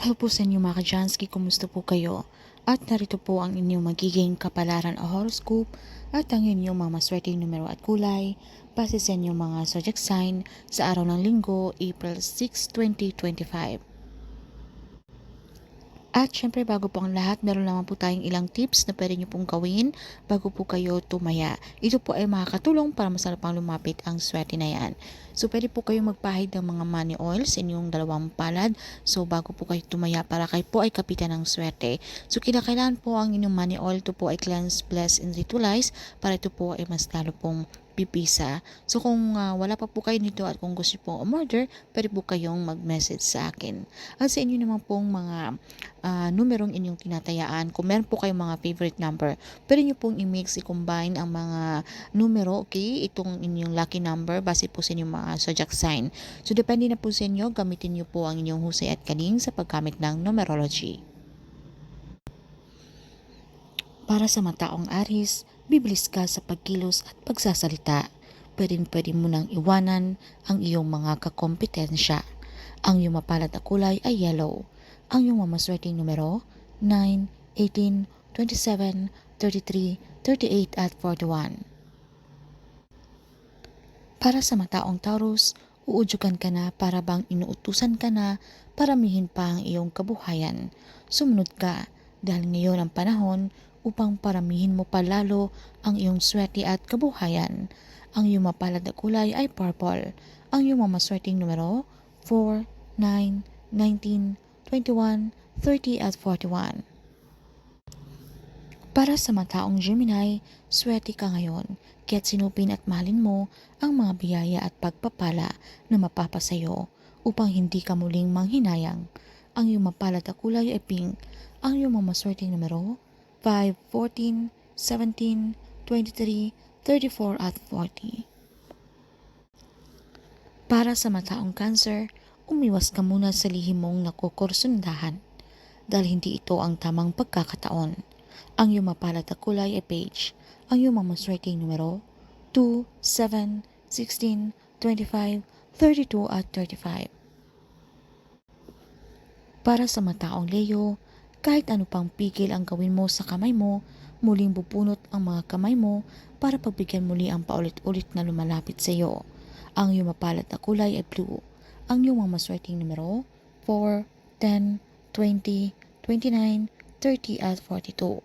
Hello po sa inyo mga kajansky, kumusta po kayo? At narito po ang inyong magiging kapalaran o horoscope at ang inyong mga maswerteng numero at kulay base sa inyong mga zodiac sign sa araw ng linggo, April 6, 2025. At syempre bago po ang lahat, meron naman po tayong ilang tips na pwede nyo pong gawin bago po kayo tumaya. Ito po ay makakatulong para mas pang lumapit ang swerte na yan. So pwede po kayong magpahid ng mga money oil sa inyong dalawang palad. So bago po kayo tumaya para kayo po ay kapitan ng swerte. So kinakailangan po ang inyong money oil to po ay cleanse, bless, and ritualize para ito po ay mas lalo pong pipisa. So kung uh, wala pa po kayo nito at kung gusto po umorder, pwede po kayong mag-message sa akin. At sa inyo naman pong mga uh, numerong inyong tinatayaan, kung meron po kayong mga favorite number, pwede nyo pong i-mix, i-combine ang mga numero, okay? Itong inyong lucky number base po sa inyong mga zodiac sign. So depende na po sa inyo, gamitin nyo po ang inyong husay at kaling sa paggamit ng numerology. Para sa mataong Aris, bibilis ka sa pagkilos at pagsasalita. Pwedeng pwede mo nang iwanan ang iyong mga kakompetensya. Ang iyong mapalad na kulay ay yellow. Ang iyong mamaswerteng numero 9, 18, 27, 33, 38 at 41. Para sa mataong Taurus, uudyukan ka na para bang inuutusan ka na paramihin pa ang iyong kabuhayan. Sumunod ka dahil ngayon ang panahon upang paramihin mo palalo ang iyong swerte at kabuhayan. Ang iyong mapalad na kulay ay purple. Ang iyong mamaswerteng numero 4, 9, 19, 21, 30 at 41. Para sa mataong Gemini, swerte ka ngayon, kaya't sinupin at mahalin mo ang mga biyaya at pagpapala na mapapasayo upang hindi ka muling manghinayang. Ang iyong mapalad na kulay ay pink. Ang iyong mamaswerteng numero 5, 14, 17, 23, 34 at 40. Para sa mataong cancer, umiwas ka muna sa lihim mong nakukursundahan dahil hindi ito ang tamang pagkakataon. Ang iyong mapalad na kulay ay beige. Ang iyong mamaswerteng numero 2, 7, 16, 25, 32 at 35. Para sa mataong Leo, kahit ano pang pigil ang gawin mo sa kamay mo, muling bubunot ang mga kamay mo para pagbigyan muli ang paulit-ulit na lumalapit sa iyo. Ang iyong mapalad na kulay ay blue. Ang iyong mga maswerteng numero 4, 10, 20, 29, 30 at 42.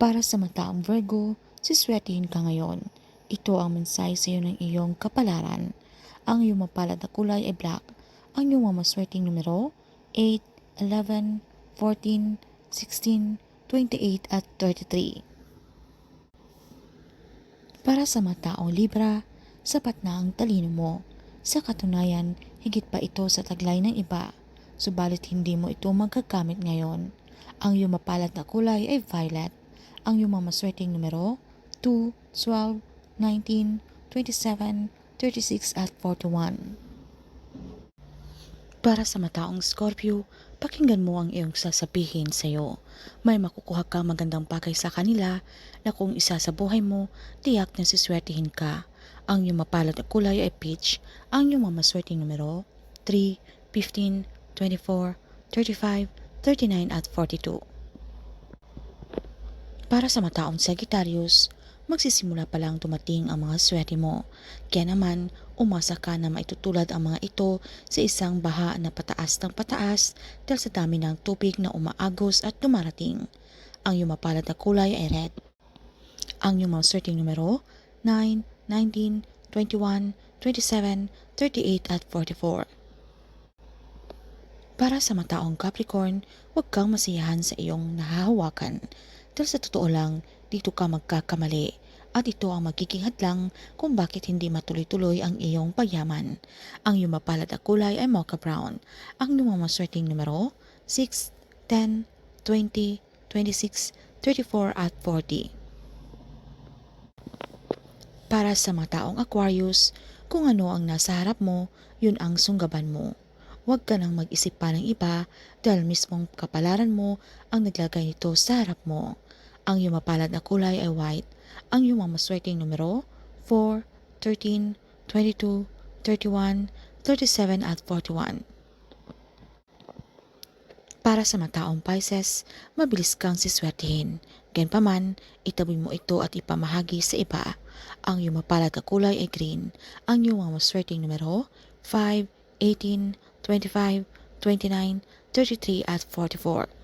Para sa mataong Virgo, siswertihin ka ngayon. Ito ang mensahe sa iyo ng iyong kapalaran. Ang iyong mapalad na kulay ay black. Ang iyong mga maswerteng numero 8, 11, 14, 16, 28 at 33. Para sa mataong Libra, sapat na ang talino mo. Sa katunayan, higit pa ito sa taglay ng iba, subalit hindi mo ito magkagamit ngayon. Ang iyong mapalad na kulay ay violet. Ang iyong mamaswerteng numero 2, 12, 19, 27, 36 at 41. Para sa mataong Scorpio, pakinggan mo ang iyong sasabihin sa iyo. May makukuha ka magandang bagay sa kanila na kung isa sa buhay mo, tiyak na siswertihin ka. Ang iyong mapalad na kulay ay peach. Ang iyong mamaswerteng numero 3, 15, 24, 35, 39 at 42. Para sa mataong Sagittarius, magsisimula pa lang dumating ang mga swerte mo. Kaya naman, umasa ka na maitutulad ang mga ito sa isang baha na pataas ng pataas dahil sa dami ng tubig na umaagos at dumarating. Ang iyong mapalad na kulay ay red. Ang iyong mga swerteng numero 9, 19, 21, 27, 38 at 44. Para sa mataong Capricorn, huwag kang masiyahan sa iyong nahahawakan. Dahil sa totoo lang, dito ka magkakamali at ito ang magiging hadlang kung bakit hindi matuloy-tuloy ang iyong pagyaman. Ang iyong mapalad na kulay ay mocha brown. Ang iyong maswerteng numero 6, 10, 20, 26, 34 at 40. Para sa mataong Aquarius, kung ano ang nasa harap mo, yun ang sunggaban mo. Huwag ka nang mag-isip pa ng iba dahil mismong kapalaran mo ang naglagay nito sa harap mo. Ang iyong mapalad na kulay ay white. Ang iyong mamaswerteng numero 4, 13, 22, 31, 37 at 41. Para sa mataong Pisces, mabilis kang siswertihin. Ganpaman, itabi mo ito at ipamahagi sa iba. Ang iyong mapalad na kulay ay green. Ang iyong maswerteng numero, 5, 18, 25, 29, 33 at 44.